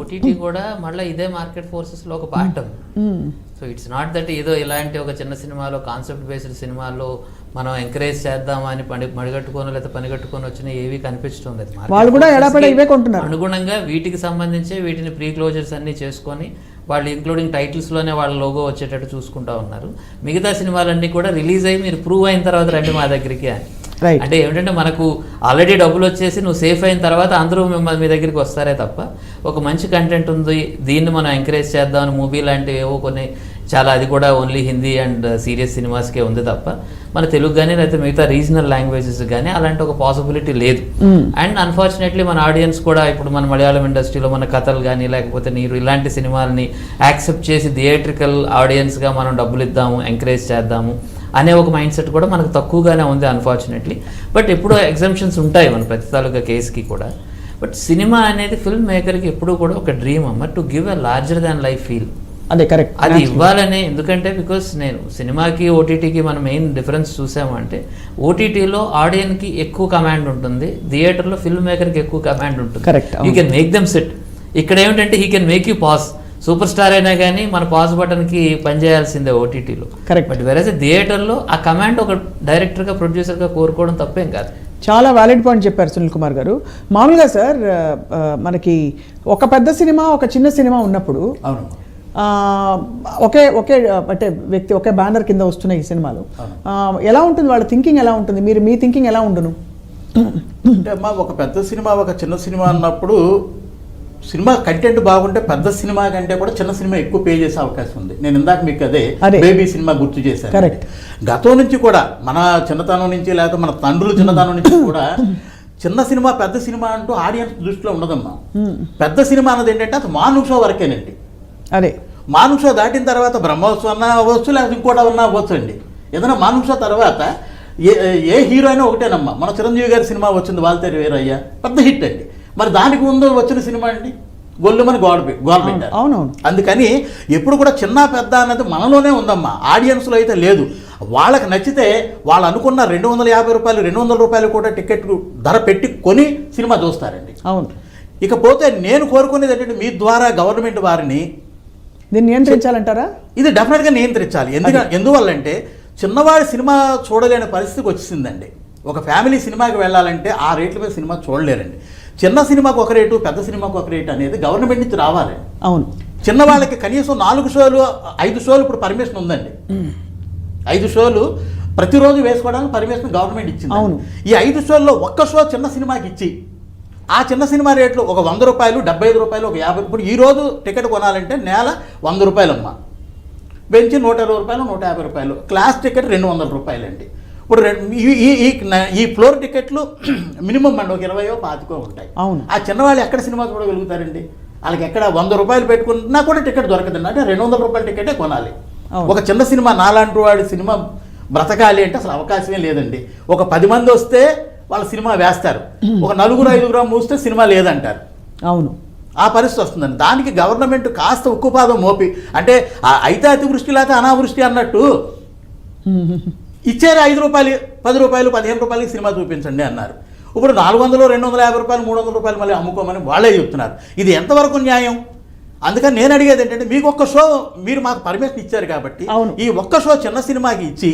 ఓటీటీ కూడా మళ్ళీ ఇదే మార్కెట్ ఫోర్సెస్లో ఒక part so it's not that ఏదో ఇలాంటి ఒక చిన్న సినిమాలో కాన్సెప్ట్ బేస్డ్ సినిమాల్లో మనం ఎంకరేజ్ చేద్దామని పని మడిగట్టుకొని లేదా పనిగట్టుకొని వచ్చిన ఏవి కనిపించడం లేదు. వాళ్ళు కూడా. అనుగుణంగా వీటికి సంబంధించి వీటిని ప్రీ క్లోజర్స్ అన్ని చేసుకొని వాళ్ళు ఇంక్లూడింగ్ టైటిల్స్లోనే వాళ్ళ లోగో వచ్చేటట్టు చూసుకుంటా ఉన్నారు మిగతా సినిమాలన్నీ కూడా రిలీజ్ అయ్యి మీరు ప్రూవ్ అయిన తర్వాత రండి మా దగ్గరికి అని. అంటే ఏమిటంటే మనకు ఆల్రెడీ డబ్బులు వచ్చేసి నువ్వు సేఫ్ అయిన తర్వాత అందరూ మిమ్మల్ని మీ దగ్గరికి వస్తారే తప్ప ఒక మంచి కంటెంట్ ఉంది దీన్ని మనం ఎంకరేజ్ చేద్దామని మూవీ లాంటివి ఏవో కొన్ని చాలా అది కూడా ఓన్లీ హిందీ అండ్ సీరియస్ సినిమాస్కే ఉంది తప్ప మన తెలుగు కానీ లేకపోతే మిగతా రీజనల్ లాంగ్వేజెస్ కానీ అలాంటి ఒక పాసిబిలిటీ లేదు. అండ్ అన్ఫార్చునేట్లీ మన ఆడియన్స్ కూడా ఇప్పుడు మన మలయాళం ఇండస్ట్రీలో మన కథలు కానీ లేకపోతే నీరు ఇలాంటి సినిమాలని యాక్సెప్ట్ చేసి థియేట్రికల్ ఆడియన్స్గా మనం డబ్బులు ఇద్దాము ఎంకరేజ్ చేద్దాము అనే ఒక మైండ్ సెట్ కూడా మనకు తక్కువగానే ఉంది అన్ఫార్చునేట్లీ బట్ ఎప్పుడో ఎగ్జామ్షన్స్ ఉంటాయి మన ప్రతి తాలూకా కేసుకి కూడా. బట్ సినిమా అనేది ఫిల్మ్ మేకర్కి ఎప్పుడూ కూడా ఒక డ్రీమ్ అమ్మ to give a larger than life feel అదే కరెక్ట్ అది ఇవ్వాలనే ఎందుకంటే బికాస్ నేను సినిమాకి ఓటీటీకి మనం మెయిన్ డిఫరెన్స్ చూసామంటే ఓటీటీలో ఆడియన్కి ఎక్కువ కమాండ్ ఉంటుంది థియేటర్లో ఫిల్మ్ మేకర్కి ఎక్కువ కమాండ్ ఉంటుంది. Correct, you. Can make them set ఇక్కడ ఏమిటంటే he can make you pass super star అయినా కానీ మన పాస్ బటన్కి పనిచేయాల్సిందే ఓటీటీలో Correct. బట్ వెరస్ థియేటర్లో ఆ కమాండ్ ఒక డైరెక్టర్గా ప్రొడ్యూసర్గా కోరుకోవడం తప్పేం కాదు. చాలా వ్యాలిడ్ పాయింట్ చెప్పారు సునీల్ కుమార్ గారు. మామూలుగా సార్ మనకి ఒక పెద్ద సినిమా ఒక చిన్న సినిమా ఉన్నప్పుడు అవును. ఒకే ఒకే అంటే వ్యక్తి ఒకే బ్యానర్ కింద వస్తున్నాయి ఈ సినిమాలు. ఎలా ఉంటుంది వాళ్ళ థింకింగ్ ఎలా ఉంటుంది? మీరు మీ థింకింగ్ ఎలా ఉండును? అంటే అమ్మా ఒక పెద్ద సినిమా ఒక చిన్న సినిమా అన్నప్పుడు సినిమా కంటెంట్ బాగుంటే పెద్ద సినిమా కంటే కూడా చిన్న సినిమా ఎక్కువ పే చేసే అవకాశం ఉంది. నేను ఇందాక మీకు అదే. బేబీ సినిమా గుర్తు చేశాను. Correct. గతం నుంచి కూడా మన చిన్నతనం నుంచి లేకపోతే మన తండ్రుల చిన్నతనం నుంచి కూడా చిన్న సినిమా పెద్ద సినిమా అంటూ ఆడియన్స్ దృష్టిలో ఉండదమ్మా. పెద్ద సినిమా అన్నది ఏంటంటే అది మాను షో వరకేనండి. అదే. మాను షో దాటిన తర్వాత బ్రహ్మోత్సవం అన్నా అవ్వచ్చు లేకపోతే ఇంకోటి అన్నా అవ్వచ్చు అండి ఏదైనా మాను షో తర్వాత ఏ ఏ హీరో అయినా ఒకటేనమ్మా. మన చిరంజీవి గారి సినిమా వచ్చింది వాల్తేరు వీరయ్య. పెద్ద హిట్ అండి. మరి దానికి ముందు వచ్చిన సినిమా అండి? గొల్లుమని గోడ గోడ పెట్టారు. అవునవును. అందుకని ఎప్పుడు కూడా చిన్న పెద్ద అన్నది మనలోనే ఉందమ్మా. ఆడియన్స్లో అయితే లేదు. వాళ్ళకి నచ్చితే వాళ్ళు అనుకున్న రెండు వందల యాభై రూపాయలు రెండు వందల రూపాయలు కూడా టికెట్ ధర పెట్టి కొని సినిమా చూస్తారండి. అవును. ఇకపోతే నేను కోరుకునేది ఏంటంటే మీ ద్వారా గవర్నమెంట్ వారిని దీన్ని నియంత్రించాలంటారా? ఇది డెఫినెట్గా నియంత్రించాలి. ఎందుకంటే ఎందువల్లంటే చిన్నవాడి సినిమా చూడలేని పరిస్థితికి వచ్చిందండి ఒక ఫ్యామిలీ సినిమాకి వెళ్ళాలంటే ఆ రేట్ల మీద సినిమా చూడలేరండి. చిన్న సినిమాకి ఒక రేటు పెద్ద సినిమాకి ఒక రేటు అనేది గవర్నమెంట్ నుంచి రావాలండి అవును. చిన్నవాళ్ళకి కనీసం నాలుగు షోలు ఐదు షోలు ఇప్పుడు పర్మిషన్ ఉందండి. ఐదు షోలు ప్రతిరోజు వేసుకోవడానికి పర్మిషన్ గవర్నమెంట్ ఇచ్చింది అవును. ఈ ఐదు షోల్లో ఒక్క షో చిన్న సినిమాకి ఇచ్చి ఆ చిన్న సినిమా రేట్లు ఒక వంద రూపాయలు డెబ్బై ఐదు రూపాయలు ఒక యాభై ఇప్పుడు ఈ రోజు టికెట్ కొనాలంటే నేల వంద రూపాయలు అమ్మా బెంచ్ నూట ఇరవై రూపాయలు నూట యాభై రూపాయలు. క్లాస్ టికెట్ రెండు వందల రూపాయలు అండి ఇప్పుడు ఈ ఈ ఫ్లోర్ టికెట్లు మినిమం అండి ఒక ఇరవయో పాతికో ఉంటాయి. అవును. ఆ చిన్నవాళ్ళు ఎక్కడ సినిమా చూడగలుగుతారండి? వాళ్ళకి ఎక్కడ వంద రూపాయలు పెట్టుకున్నా కూడా టికెట్ దొరకదండి. అంటే రెండు వందల రూపాయల టికెటే కొనాలి. ఒక చిన్న సినిమా నాలాంటి వాడి సినిమా బ్రతకాలి అంటే అసలు అవకాశమే లేదండి. ఒక పది మంది వస్తే వాళ్ళ సినిమా వేస్తారు. ఒక నలుగురు ఐదుగురు మూస్తే సినిమా లేదంటారు. అవును. ఆ పరిస్థితి వస్తుందండి. దానికి గవర్నమెంట్ కాస్త ఉక్కుపాదం మోపి అంటే అయితే అతివృష్టి లేకపోతే అనావృష్టి అన్నట్టు ఇచ్చారు ఐదు రూపాయలు పది రూపాయలు పదిహేను రూపాయలకి సినిమా చూపించండి అన్నారు. ఇప్పుడు నాలుగు వందలు రెండు వందల యాభై రూపాయలు మూడు వందల రూపాయలు మళ్ళీ అమ్ముకోమని వాళ్ళే చెప్తున్నారు. ఇది ఎంతవరకు న్యాయం? అందుకని నేను అడిగేది ఏంటంటే మీకు ఒక్క షో మీరు మాకు పర్మిషన్ ఇచ్చారు కాబట్టి. ఈ ఒక్క షో చిన్న సినిమాకి ఇచ్చి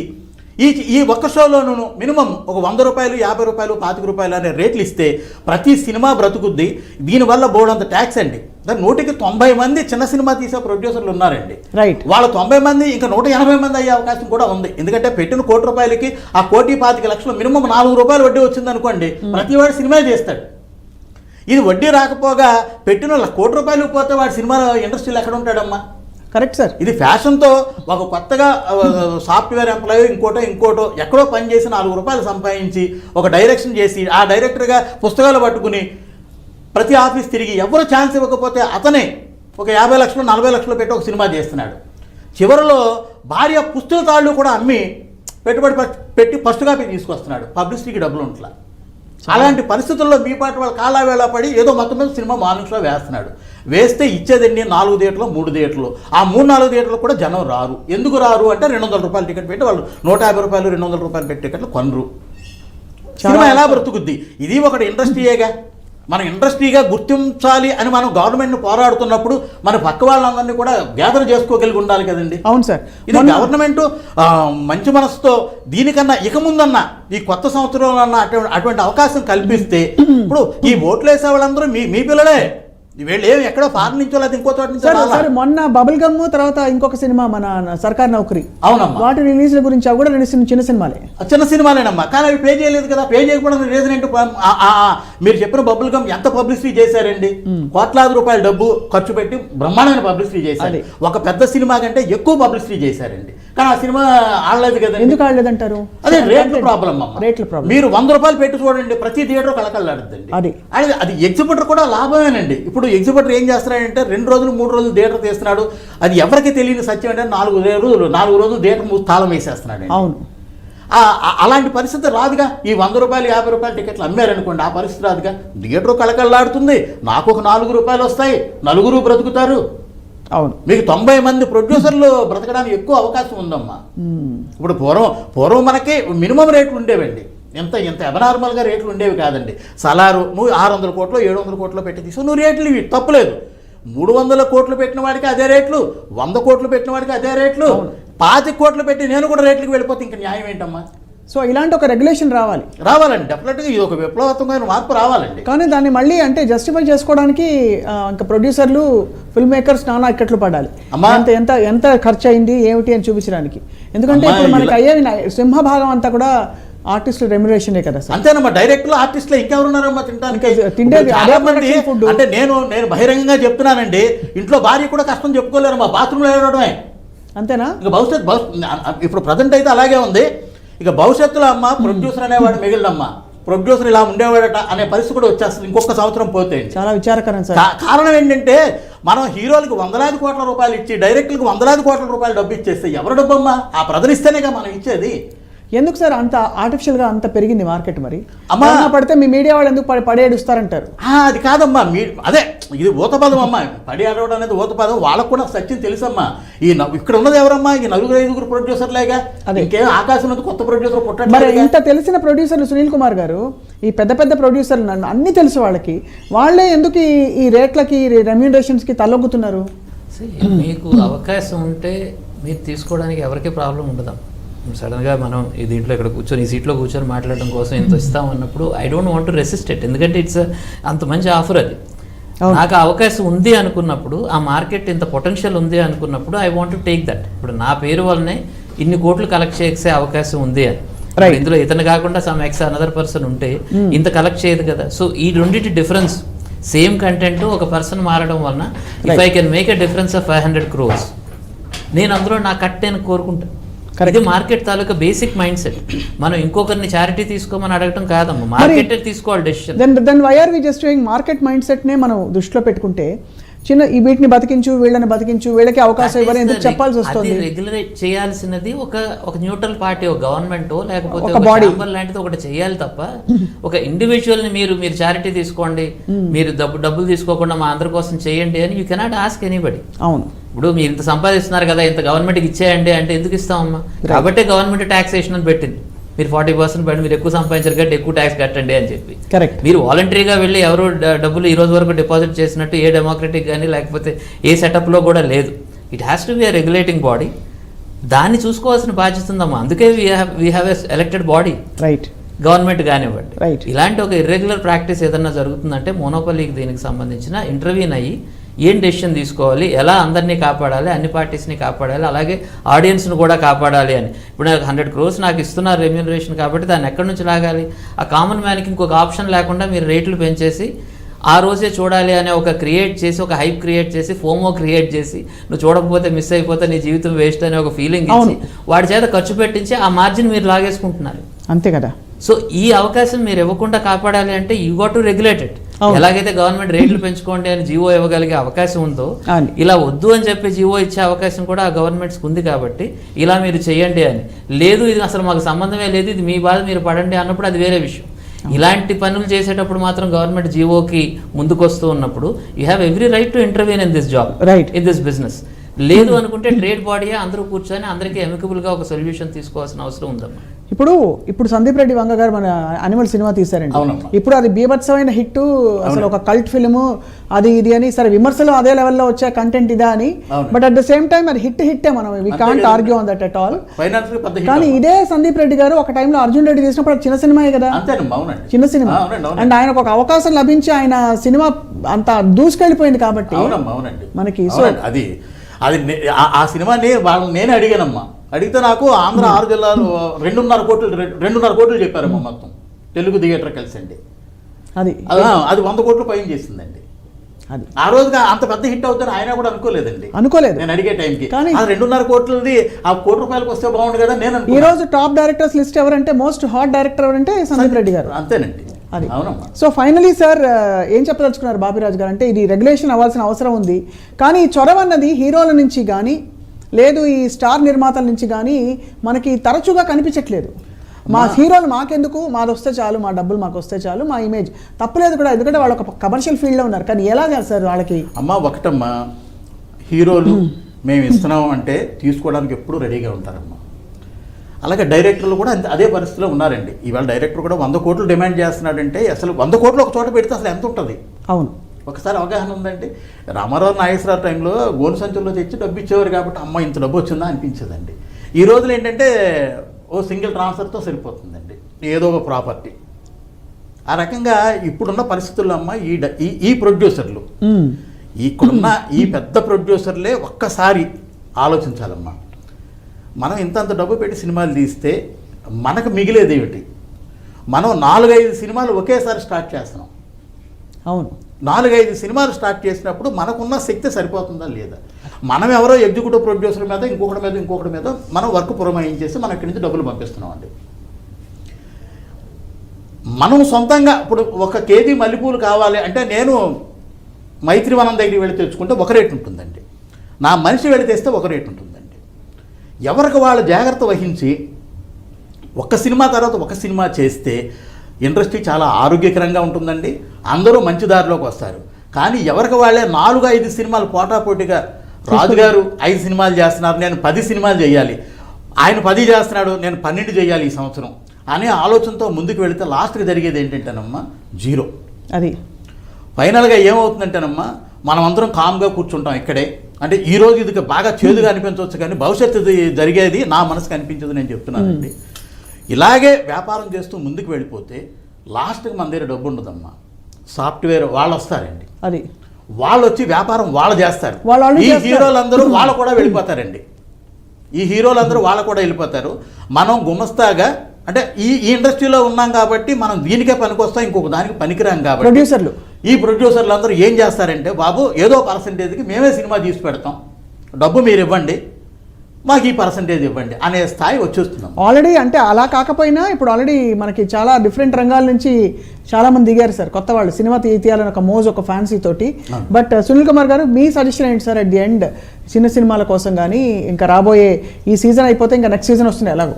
ఈ ఈ ఒక్క షోలోనూ మినిమం ఒక వంద రూపాయలు యాభై రూపాయలు పాతిక రూపాయలు అనే రేట్లు ఇస్తే ప్రతి సినిమా బ్రతుకుద్ది. దీనివల్ల బోర్డంత ట్యాక్స్ అండి. దాని నూటికి తొంభై మంది చిన్న సినిమా తీసే ప్రొడ్యూసర్లు ఉన్నారండి. రైట్ వాళ్ళ తొంభై మంది ఇంకా నూట ఎనభై మంది అయ్యే అవకాశం కూడా ఉంది. ఎందుకంటే పెట్టిన కోటి రూపాయలకి ఆ కోటి పాతిక లక్షలు మినిమం నాలుగు రూపాయలు వడ్డీ వచ్చింది అనుకోండి ప్రతి వాడు సినిమా చేస్తాడు. ఇది వడ్డీ రాకపోగా పెట్టిన వాళ్ళ కోటి రూపాయలు పోతే వాడి సినిమా ఇండస్ట్రీలో ఎక్కడ ఉంటాడమ్మా? Correct sir. ఇది ఫ్యాషన్తో ఒక కొత్తగా సాఫ్ట్వేర్ ఎంప్లాయీ ఇంకోటో ఇంకోటో ఎక్కడో పని చేసి నాలుగు రూపాయలు సంపాదించి ఒక డైరెక్షన్ చేసి ఆ డైరెక్టర్గా పుస్తకాలు పట్టుకుని ప్రతి ఆఫీస్ తిరిగి ఎవరు ఛాన్స్ ఇవ్వకపోతే అతనే ఒక యాభై లక్షలు నలభై లక్షలు పెట్టి ఒక సినిమా చేస్తున్నాడు. చివరిలో భార్య పుస్తకాలు కూడా అమ్మి పెట్టుబడి పెట్టి ఫస్ట్ కాపీ తీసుకొస్తున్నాడు పబ్లిసిటీకి డబ్బులు ఉంట్లా అలాంటి పరిస్థితుల్లో మీ పాటి వాళ్ళు కాలావేళ పడి ఏదో మొత్తం మీద సినిమా మార్నింగ్స్లో వేస్తున్నాడు. వేస్తే ఇచ్చేదండి నాలుగు థియేటర్లు మూడు థియేటర్లు. ఆ మూడు నాలుగు థియేటర్లు కూడా జనం రారు. ఎందుకు రారు అంటే రెండు వందల రూపాయలు టికెట్ పెట్టి వాళ్ళు నూట యాభై రూపాయలు రెండు వందల రూపాయలు పెట్టి టికెట్లు కొనరు. సినిమా ఎలా బ్రతుకుద్ది? ఇది ఒకటి ఇండస్ట్రీయేగా. మన ఇండస్ట్రీగా గుర్తించాలి అని మనం గవర్నమెంట్ని పోరాడుతున్నప్పుడు మన పక్క వాళ్ళందరినీ కూడా గ్యాదర్ చేసుకోగలిగి ఉండాలి కదండి. అవును సార్. ఇది గవర్నమెంట్ మంచి మనసుతో దీనికన్నా ఇక ముందన్న ఈ కొత్త సంవత్సరంలో అటువంటి అవకాశం కల్పిస్తే ఇప్పుడు ఈ ఓట్లు వేసే వాళ్ళందరూ మీ మీ పిల్లలే. వీళ్ళు ఏమి ఎక్కడో ఫారెన్ నుంచో లేదా ఇంకో చోట నుంచో సార్ మొన్న బబుల్ గమ్ తర్వాత ఇంకొక సినిమా మన సర్కార్ నౌకరి. అవునమ్మా. వాటి రిలీజ్ల గురించి అవి కూడా రెండు చిన్న సినిమాలే. చిన్న సినిమాలేనమ్మా. కానీ అవి పే చేయలేదు కదా. పే చేయకపోవడానికి రీజన్ ఏంటి? మీరు చెప్పిన బబుల్ గమ్ ఎంత పబ్లిసిటీ చేశారండి? కోట్లాది రూపాయల డబ్బు ఖర్చు పెట్టి బ్రహ్మాండమైన పబ్లిసిటీ చేశారు. ఒక పెద్ద సినిమా కంటే ఎక్కువ పబ్లిసిటీ చేశారండి. కానీ ఆ సినిమా ఆడలేదు కదండి. ఎందుకు ఆడలేదంటారు? అదే రేట్ల ప్రాబ్లం అమ్మ. రేట్ల ప్రాబ్లం మీరు వంద రూపాయలు పెట్టి చూడండి ప్రతి థియేటర్ కలకల్లాడుద్దండి. అది. అది ఎగ్జిబిటర్ కూడా లాభమేనండి. ఇప్పుడు ఎగ్జిబిటర్ ఏం చేస్తున్నాడంటే రెండు రోజులు మూడు రోజులు థియేటర్ తీస్తున్నాడు. అది ఎవరికి తెలియని సత్యం అంటే నాలుగు రోజులు నాలుగు రోజులు థియేటర్ తాళం వేసేస్తున్నాడు అవును. అలాంటి పరిస్థితి రాదుగా. ఈ వంద రూపాయలు యాభై రూపాయలు టికెట్లు అమ్మారనుకోండి ఆ పరిస్థితి రాదుగా. థియేటర్ కళకళలాడుతుంది. నాకు ఒక నాలుగు రూపాయలు వస్తాయి. నలుగురు బ్రతుకుతారు. అవును. మీకు తొంభై మంది ప్రొడ్యూసర్లు బ్రతకడానికి ఎక్కువ అవకాశం ఉందమ్మా. మ్మ్. ఇప్పుడు పూర్వం పూర్వం మనకి మినిమం రేట్లు ఉండేవండి. ఎంత ఎంత? అబనార్మల్గా రేట్లు ఉండేవి కాదండి. సలారు నువ్వు ఆరు వందల కోట్లు ఏడు వందల కోట్లు పెట్టి తీసు నువ్వు రేట్లు ఇవి తప్పులేదు. మూడు వందల కోట్లు పెట్టిన వాడికి అదే రేట్లు వంద కోట్లు పెట్టిన వాడికి అదే రేట్లు పాతి కోట్లు పెట్టి నేను కూడా రేట్లకు వెళ్ళిపోతే ఇంక న్యాయం ఏంటమ్మా? సో ఇలాంటి ఒక రెగ్యులేషన్ రావాలి. రావాలండి డెఫినెట్గా ఇది ఒక విప్లవాత్మకమైన మార్పు రావాలండి. కానీ దాన్ని మళ్ళీ అంటే జస్టిఫై చేసుకోవడానికి ఇంకా ప్రొడ్యూసర్లు ఫిల్మ్ మేకర్స్ నానా ఇక్కట్లు పడాలి. అమ్మా. ఎంత ఎంత ఎంత ఖర్చు అయింది ఏమిటి అని చూపించడానికి. ఎందుకంటే ఇప్పుడు మనకి అయ్యేవి నా- సింహభాగం అంతా కూడా ఆర్టిస్టుల రెమ్యురేషనే కదా సార్. అంతేనమ్మా డైరెక్ట్లో ఆర్టిస్టులు ఇంకెవరున్నారమ్మా తినడానికి? ఇంకా తిండేది మంది. అంటే నేను నేను బహిరంగంగా చెప్తున్నానండి ఇంట్లో భార్య కూడా కష్టం చెప్పుకోలేరు మా బాత్రూంలో ఏడవడమే. అంతేనా? ఇక భవిష్యత్ ఇప్పుడు ప్రజెంట్ అయితే అలాగే ఉంది. ఇక భవిష్యత్తులో అమ్మ ప్రొడ్యూసర్ అనేవాడు మిగిలినమ్మా. ప్రొడ్యూసర్ ఇలా ఉండేవాడట అనే పరిస్థితి కూడా వచ్చేస్తుంది ఇంకొక సంవత్సరం పోతే. చాలా విచారకరం సార్. కారణం ఏంటంటే మనం హీరోలకు వందలాది కోట్ల రూపాయలు ఇచ్చి డైరెక్టర్లకు వందలాది కోట్ల రూపాయలు డబ్బు ఇచ్చేస్తే ఎవరు డబ్బమ్మా ఆ ప్రజలు ఇస్తేనేగా మనం ఇచ్చేది. ఎందుకు సార్ అంత ఆర్టిఫిషియల్గా అంత పెరిగింది మార్కెట్ మరి? అమ్మా. పడితే మీ మీడియా వాళ్ళు ఎందుకు పడి- పడేడుస్తారంటారు? ఆ, అది కాదమ్మా. మీ అదే ఇది ఊతపదం అమ్మా. పడి ఆడవడం అనేది ఊతపదం. వాళ్ళకు కూడా సత్యం తెలుసమ్మా. ఈ ఇక్కడ ఉన్నది ఎవరమ్మా? ఈ నలుగురు ఐదుగురు ప్రొడ్యూసర్లేగా అదే. ఇంకేం ఆకాశం కొత్త ప్రొడ్యూసర్ మరి పుట్టట్లేదు ఇంత తెలిసిన ప్రొడ్యూసర్లు సునీల్ కుమార్ గారు ఈ పెద్ద పెద్ద ప్రొడ్యూసర్లు నన్ను అన్ని తెలుసు వాళ్ళకి. వాళ్ళే ఎందుకు ఈ- ఈ రేట్లకి రెమ్యూనరేషన్స్కి తలొగ్గుతున్నారు మీకు అవకాశం ఉంటే మీరు తీసుకోవడానికి ఎవరికీ ప్రాబ్లం ఉండదు సడన్గా మనం ఈ దీంట్లో ఇక్కడ కూర్చొని ఈ సీట్లో కూర్చొని మాట్లాడడం కోసం ఇంత ఇస్తాం అన్నప్పుడు I don't want to resist it ఎందుకంటే ఇట్స్ అంత మంచి ఆఫర్ అది. నాకు అవకాశం ఉంది అనుకున్నప్పుడు ఆ మార్కెట్ ఇంత పొటెన్షియల్ ఉంది అనుకున్నప్పుడు I want to take that ఇప్పుడు నా పేరు వల్లనే ఇన్ని కోట్లు కలెక్ట్ చేసే అవకాశం ఉంది అని. ఇందులో ఇతను కాకుండా సమ్ ఎక్స్ అనదర్ పర్సన్ ఉంటే ఇంత కలెక్ట్ చేయదు కదా సో ఈ రెండింటి డిఫరెన్స్ సేమ్ కంటెంట్ ఒక పర్సన్ మారడం వలన if. I can make a difference of five hundred crores నేను అందులో నా కట్ నేను కోరుకుంటా Correct. ఇది మార్కెట్ తాలూకా బేసిక్ మైండ్ సెట్ మనం ఇంకొకరిని చారిటీ తీసుకోమని అడగటం కాదమ్మా. మార్కెట్ తీసుకోవాలి decision then then why are we just market mindset నే మనం దృష్టిలో పెట్టుకుంటే చిన్న ఈ వీటిని బతికించు వీళ్ళని బతికించు వీళ్ళకి అవకాశం ఇవ్వని ఎందుకు చెప్పాల్సి వస్తుంది? రెగ్యులేట్ చేయాల్సినది ఒక ఒక న్యూట్రల్ పార్టీ ఒక గవర్నమెంట్ లేకపోతే ఒక. ఛాంబర్ లాంటిది ఒకటి చేయాలి తప్ప ఒక ఇండివిజువల్ని మీరు మీరు చారిటీ తీసుకోండి మీరు డబ్బు డబ్బులు తీసుకోకుండా మా అందరి కోసం చేయండి అని యూ కెనాట్ ఆస్క్ ఎనీబడి అవును. ఇప్పుడు మీరు ఇంత సంపాదిస్తున్నారు కదా ఇంత గవర్నమెంట్కి ఇచ్చేయండి అంటే ఎందుకు ఇస్తామమ్మా కాబట్టే గవర్నమెంట్ ట్యాక్సేషన్ అని పెట్టింది. మీరు ఫార్టీ పర్సెంట్ పెట్టి మీరు ఎక్కువ సంపాదించారు కాబట్టి ఎక్కువ ట్యాక్స్ కట్టండి అని చెప్పి. కరెక్ట్ మీరు వాలంటరీగా వెళ్ళి ఎవరు డబ్బులు ఈ రోజు వరకు డిపాజిట్ చేసినట్టు ఏ డెమోక్రటిక్ కానీ లేకపోతే ఏ సెటప్లో కూడా లేదు. It has to be a regulating body దాన్ని చూసుకోవాల్సిన బాధ్యత ఉందమ్మా. అందుకే we we have a elected body right government కానివ్వండి. Right. ఇలాంటి ఒక ఇర్రెగ్యులర్ ప్రాక్టీస్ ఏదన్నా జరుగుతుందంటే మోనోపల్లీకి దీనికి సంబంధించిన ఇంటర్వ్యూన్ అయ్యి ఏం డెసిషన్ తీసుకోవాలి ఎలా అందరినీ కాపాడాలి అన్ని పార్టీస్ని కాపాడాలి అలాగే ఆడియన్స్ను కూడా కాపాడాలి అని ఇప్పుడు నాకు హండ్రెడ్ క్రోర్స్ నాకు ఇస్తున్నారు రెమ్యూనరేషన్ కాబట్టి దాన్ని ఎక్కడి నుంచి లాగాలి ఆ కామన్ మ్యాన్కి ఇంకొక ఆప్షన్ లేకుండా మీరు రేట్లు పెంచేసి ఆ రోజే చూడాలి అనే ఒక క్రియేట్ చేసి ఒక హైప్ క్రియేట్ చేసి ఫోమో క్రియేట్ చేసి నువ్వు చూడకపోతే మిస్ అయిపోతే నీ జీవితం వేస్ట్ అనే ఒక ఫీలింగ్ ఇచ్చి. వాడి చేత ఖర్చు పెట్టించి ఆ మార్జిన్ మీరు లాగేసుకుంటున్నారు అంతే కదా సో ఈ అవకాశం మీరు ఇవ్వకుండా కాపాడాలి అంటే యూ గోట్ టు రెగ్యులేటెడ్. ఎలాగైతే గవర్నమెంట్ రేట్లు పెంచుకోండి అని జీవో ఇవ్వగలిగే అవకాశం ఉందో. ఇలా వద్దు అని చెప్పి జీవో ఇచ్చే అవకాశం కూడా ఆ గవర్నమెంట్స్కి ఉంది కాబట్టి ఇలా మీరు చేయండి అని. లేదు ఇది అసలు మాకు సంబంధమే లేదు ఇది మీ బాధ మీరు పడండి అన్నప్పుడు అది వేరే విషయం. ఇలాంటి పనులు చేసేటప్పుడు మాత్రం గవర్నమెంట్ జీవోకి ముందుకొస్తూ ఉన్నప్పుడు you have every right to intervene in this job Right. In this business లేదు అనుకుంటే ట్రేడ్ బాడీయే అందరూ కూర్చొని అందరికీ amicable గా ఒక సొల్యూషన్ తీసుకోవాల్సిన అవసరం ఉందమ్మా. ఇప్పుడు ఇప్పుడు సందీప్ రెడ్డి వంగ గారు మన అనిమల్ సినిమా తీశారండి. ఇప్పుడు అది బీభత్సమైన హిట్ అసలు ఒక కల్ట్ ఫిల్మ్ అది ఇది అని సరే విమర్శలు అదే లెవెల్లో వచ్చే కంటెంట్ ఇదా అని. But at the same time అది హిట్ హిట్టే మనం we can't. Argue on that at all కానీ. ఇదే సందీప్ రెడ్డి గారు ఒక టైంలో అర్జున్ రెడ్డి చేసినప్పుడు అది చిన్న సినిమాయే కదా. చిన్న సినిమా. అండ్ ఆయనకు ఒక అవకాశం లభించి ఆయన సినిమా అంత దూసుకెళ్ళిపోయింది కాబట్టి మనకి సో అది అది ఆ- ఆ సినిమాని వాళ్ళని నేనే అడిగానమ్మా. అడిగితే నాకు ఆంధ్ర ఆరు జిల్లాలు రెండున్నర కోట్లు రెండున్నర కోట్లు చెప్పారమ్మా మొత్తం. తెలుగు థియేటర్ కలిసి అండి అది అది వంద కోట్లు పైన చేసిందండి. అది. ఆ రోజుగా అంత పెద్ద హిట్ అవుతుందని ఆయన కూడా అనుకోలేదండి. అనుకోలేదు. నేను అడిగే టైంకి. కానీ- రెండున్నర కోట్లది ఆ కోటి రూపాయలకు వస్తే బాగుండు కదా నేను ఈ. రోజు టాప్ డైరెక్టర్స్ లిస్ట్ ఎవరంటే మోస్ట్ హాట్ డైరెక్టర్ ఎవరంటే సందీప్ రెడ్డి గారు. అంతేనండి. అది. సో ఫైనలీ సార్ ఏం చెప్పదలుచుకున్నారు బాబిరాజు గారు? అంటే ఇది రెగ్యులేషన్ అవ్వాల్సిన అవసరం ఉంది. కానీ ఈ చొరవ అన్నది హీరోల నుంచి కానీ లేదు ఈ స్టార్ నిర్మాతల నుంచి కానీ మనకి తరచుగా కనిపించట్లేదు. మా హీరోలు మాకెందుకు? మాది వస్తే చాలు మా డబ్బులు మాకు వస్తే చాలు మా ఇమేజ్ తప్పలేదు కూడా ఎందుకంటే వాళ్ళు ఒక కమర్షియల్ ఫీల్డ్లో ఉన్నారు. కానీ ఎలా చేస్తారు వాళ్ళకి? అమ్మ ఒకటమ్మా హీరోలు మేము ఇస్తున్నాం అంటే తీసుకోవడానికి ఎప్పుడు రెడీగా ఉంటారమ్మా. అలాగే డైరెక్టర్లు కూడా అదే పరిస్థితిలో ఉన్నారండి. ఇవాళ డైరెక్టర్ కూడా వంద కోట్లు డిమాండ్ చేస్తున్నాడంటే అసలు వంద కోట్లు ఒక చోట పెడితే అసలు ఎంత ఉంటుంది? అవును. ఒకసారి అవగాహన ఉందండి. రామారావు నాగేశ్వరరావు టైంలో గోను సంచుల్లో తెచ్చి డబ్బు ఇచ్చేవారు కాబట్టి అమ్మ ఇంత డబ్బు వచ్చిందా అనిపించదండి. ఈ రోజులు ఏంటంటే ఓ సింగిల్ ట్రాన్స్ఫర్తో సరిపోతుందండి. ఏదో ఒక ప్రాపర్టీ. ఆ రకంగా ఇప్పుడున్న పరిస్థితుల్లో అమ్మ ఈ డ- ఈ ఈ ప్రొడ్యూసర్లు. ఇక్కడున్న ఈ పెద్ద ప్రొడ్యూసర్లే ఒక్కసారి ఆలోచించాలమ్మా. మనం ఇంతంత డబ్బు పెట్టి సినిమాలు తీస్తే మనకు మిగిలేది ఏమిటి? మనం నాలుగైదు సినిమాలు ఒకేసారి స్టార్ట్ చేస్తున్నాం. అవును. నాలుగైదు సినిమాలు స్టార్ట్ చేసినప్పుడు మనకున్న శక్తి సరిపోతుందా లేదా? మనం ఎవరో ఎగ్జిక్యూటివ్ ప్రొడ్యూసర్ మీద ఇంకొకటి మీద ఇంకొకటి మీద మనం వర్క్ పురమాయించేసి మనం ఇక్కడి నుంచి డబ్బులు పంపిస్తున్నాం అండి మనం సొంతంగా ఇప్పుడు ఒక కేజీ మల్లెపూలు కావాలి అంటే నేను మైత్రివనం దగ్గరికి వెళ్ళి తెచ్చుకుంటే ఒక రేటు ఉంటుందండి. నా మనిషి వెళ్ళి తెస్తే ఒక రేటు ఉంటుందండి ఎవరికి వాళ్ళు జాగ్రత్త వహించి ఒక సినిమా తర్వాత ఒక సినిమా చేస్తే ఇండస్ట్రీ చాలా ఆరోగ్యకరంగా ఉంటుందండి. అందరూ మంచి దారిలోకి వస్తారు. కానీ ఎవరికి వాళ్ళే నాలుగు ఐదు సినిమాలు పోటాపోటీగా రాజుగారు ఐదు సినిమాలు చేస్తున్నారు నేను పది సినిమాలు చేయాలి. ఆయన పది చేస్తున్నాడు నేను పన్నెండు చేయాలి ఈ సంవత్సరం అనే ఆలోచనతో ముందుకు వెళితే లాస్ట్కి జరిగేది ఏంటంటేనమ్మా జీరో. అది. ఫైనల్గా ఏమవుతుందంటేనమ్మా మనం అందరం కామ్గా కూర్చుంటాం ఇక్కడే. అంటే ఈ రోజు ఇది బాగా చేదుగా అనిపించవచ్చు కానీ భవిష్యత్తు జరిగేది నా మనసుకు అనిపించదు నేను చెప్తున్నానండి. ఇలాగే వ్యాపారం చేస్తూ ముందుకు వెళ్ళిపోతే లాస్ట్కి మన దగ్గర డబ్బు ఉండదమ్మా. సాఫ్ట్వేర్ వాళ్ళు వస్తారండి. అది. వాళ్ళు వచ్చి వ్యాపారం వాళ్ళు చేస్తారు. ఈ. హీరోలందరూ వాళ్ళు కూడా వెళ్ళిపోతారండి. ఈ హీరోలందరూ వాళ్ళు కూడా వెళ్ళిపోతారు. మనం గుమస్తాగా అంటే ఈ ఈ ఇండస్ట్రీలో ఉన్నాం కాబట్టి మనం దీనికే పనికొస్తాం ఇంకొక దానికి పనికిరాం కాబట్టి ప్రొడ్యూసర్లు. ఈ ప్రొడ్యూసర్లు అందరూ ఏం చేస్తారంటే బాబు ఏదో పర్సంటేజ్కి మేమే సినిమా తీసి పెడతాం. డబ్బు మీరు ఇవ్వండి మాకు ఈ పర్సంటేజ్ ఇవ్వండి అనే స్థాయి వచ్చేస్తున్నాం ఆల్రెడీ అంటే అలా కాకపోయినా ఇప్పుడు ఆల్రెడీ మనకి చాలా డిఫరెంట్ రంగాల నుంచి చాలా మంది దిగారు సార్. కొత్త వాళ్ళు సినిమా తీయాలని ఒక మోజ్ ఒక ఫ్యాన్సీ తోటి. బట్ సునీల్ కుమార్ గారు మీ సజెషన్ ఏంటి సార్ అట్ ది ఎండ్ చిన్న సినిమాల కోసం కానీ ఇంకా రాబోయే ఈ సీజన్ అయిపోతే ఇంకా నెక్స్ట్ సీజన్ వస్తుంది ఎలాగో?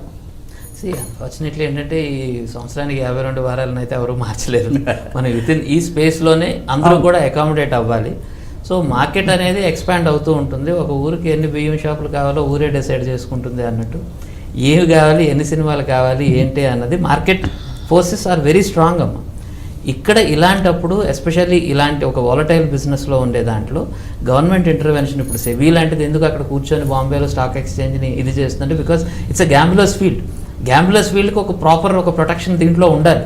అన్ఫార్చునేట్లీ ఏంటంటే ఈ సంవత్సరానికి యాభై రెండు వారాలను అయితే ఎవరు మార్చలేరు మనం విత్ ఇన్ ఈ స్పేస్లోనే అందరూ కూడా అకామిడేట్ అవ్వాలి. సో మార్కెట్ అనేది ఎక్స్పాండ్ అవుతూ ఉంటుంది. ఒక ఊరికి ఎన్ని బియ్యం షాపులు కావాలో ఊరే డిసైడ్ చేసుకుంటుంది అన్నట్టు. ఏమి కావాలి ఎన్ని సినిమాలు కావాలి ఏంటి అన్నది market forces are very strong అమ్మ. ఇక్కడ ఇలాంటప్పుడు ఎస్పెషల్లీ ఇలాంటి ఒక వాలటైల్ బిజినెస్లో ఉండే దాంట్లో గవర్నమెంట్ ఇంటర్వెన్షన్ ఇప్పుడు సెవీ లాంటిది ఎందుకు అక్కడ కూర్చొని బాంబేలో స్టాక్ ఎక్స్చేంజ్ని ఇది చేస్తుందంటే because it's a gamblers field gamblers ఫీల్డ్కి ఒక ప్రాపర్ ఒక ప్రొటెక్షన్ దీంట్లో ఉండాలి.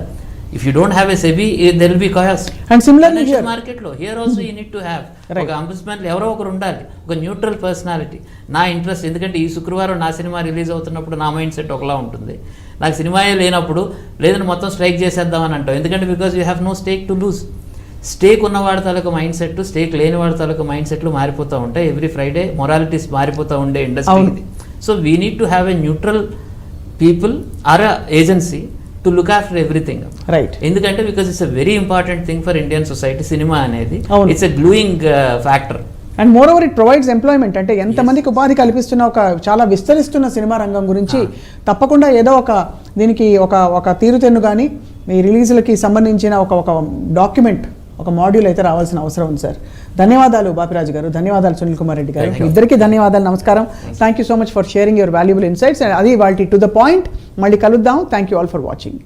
If you don't have a SEBI there'll be chaos and similarly here మార్కెట్లో here also you need to have. ఒక అంబుస్మెంట్ ఎవరో ఒకరు ఉండాలి. ఒక న్యూట్రల్ పర్సనాలిటీ నా ఇంట్రెస్ట్ ఎందుకంటే ఈ శుక్రవారం నా సినిమా రిలీజ్ అవుతున్నప్పుడు నా మైండ్ సెట్ ఒకలా ఉంటుంది. నాకు సినిమాయే లేనప్పుడు లేదని మొత్తం స్ట్రైక్ చేసేద్దామని అంటాం ఎందుకంటే because you have no stake to lose stake ఉన్న వాడి తాలూకు మైండ్ సెట్ స్టేక్ లేని వాడి తాలూకు మైండ్ సెట్లు మారిపోతూ ఉంటాయి. ఎవ్రీ ఫ్రైడే మొరాలిటీస్ మారిపోతూ ఉండే industry so we need to have a neutral people or agency to look after everything right ఎందుకంటే because it's a very important thing for Indian society cinema అనేది. It's a glueing factor and moreover it provides employment అంటే ఎంతమందికి ఉపాధి కల్పిస్తున్న ఒక చాలా విస్తరిస్తున్న cinema రంగం గురించి తప్పకుండా ఏదో ఒక దీనికి ఒక ఒక తీరుతెన్ను కానీ ఈ రిలీజులకి సంబంధించిన ఒక ఒక డాక్యుమెంట్ ఒక మాడ్యూల్ అయితే రావాల్సిన అవసరం ఉంది సార్ ధన్యవాదాలు బాపిరాజు గారు. ధన్యవాదాలు సునీల్ కుమార్ రెడ్డి గారు. ఇద్దరికి ధన్యవాదాలు నమస్కారం. Thank you so much for sharing your valuable insights అది వాళ్ళ టు ద పాయింట్ మళ్ళీ కలుద్దాం. Thank you all for watching